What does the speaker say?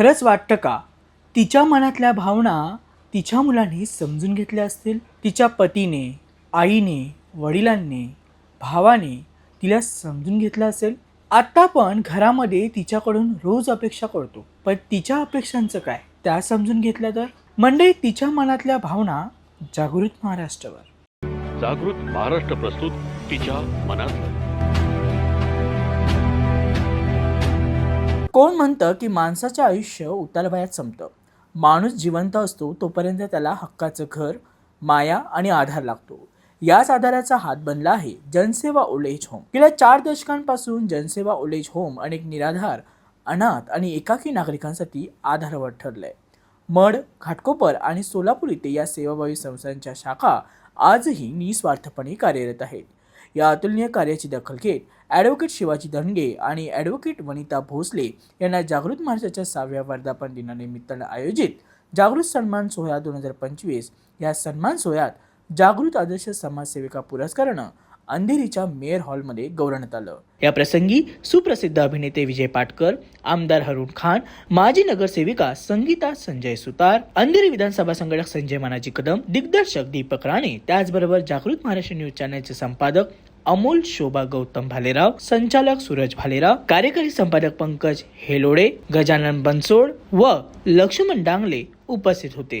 खरंच वाटतं का? तिच्या मनातल्या भावना तिच्या मुलांनी समजून घेतल्या असतील. तिच्या पतीने आईने वडिलांनी भावाने तिला समजून घेतलं असेल. आता पण घरामध्ये तिच्याकडून रोज अपेक्षा करतो. पण तिच्या अपेक्षांचं काय? त्या समजून घेतल्या तर? म्हणजे तिच्या मनातल्या भावना जागृत महाराष्ट्रावर. जागृत महाराष्ट्र प्रस्तुत तिच्या मनात कोण म्हणतं की माणसाचं आयुष्य उतारवयात संपतं? माणूस जिवंत असतो तोपर्यंत त्याला हक्काचं घर माया आणि आधार लागतो. याच आधाराचा हात बनला आहे जनसेवा ओल्ड एज होम. गेल्या चार दशकांपासून जनसेवा ओल्ड एज होम अनेक निराधार अनाथ आणि एकाकी नागरिकांसाठी आधारवत ठरलंय. मड घाटकोपर आणि सोलापूर इथे या सेवाभावी संस्थांच्या शाखा आजही निस्वार्थपणे कार्यरत आहेत. या अतुलनीय कार्याची दखल घेत ॲडव्होकेट शिवाजी धनगे आणि ॲडव्होकेट वनिता भोसले यांना जागृत महाराष्ट्राच्या सहाव्या वर्धापन दिनानिमित्तानं आयोजित जागृत सन्मान सोहळा दोन हजार पंचवीस या सन्मान सोहळ्यात जागृत आदर्श समाजसेविका पुरस्कारानं अंधेरीच्या मेयर हॉलमध्ये गौरवण्यात आलं. या प्रसंगी सुप्रसिद्ध अभिनेते विजय पाटकर आमदार हरुण खान माजी नगरसेविका संगीता संजय सुतार अंधेरी विधानसभा संघटक संजय मानाजी कदम दिग्दर्शक दीपक राणे त्याचबरोबर जागृत महाराष्ट्र न्यूज चॅनलचे संपादक अमोल शोभा गौतम भालेराव संचालक सूरज भालेराव कार्यकारी संपादक पंकज हेलोडे गजानन बनसोड व लक्ष्मण डांगले उपस्थित होते.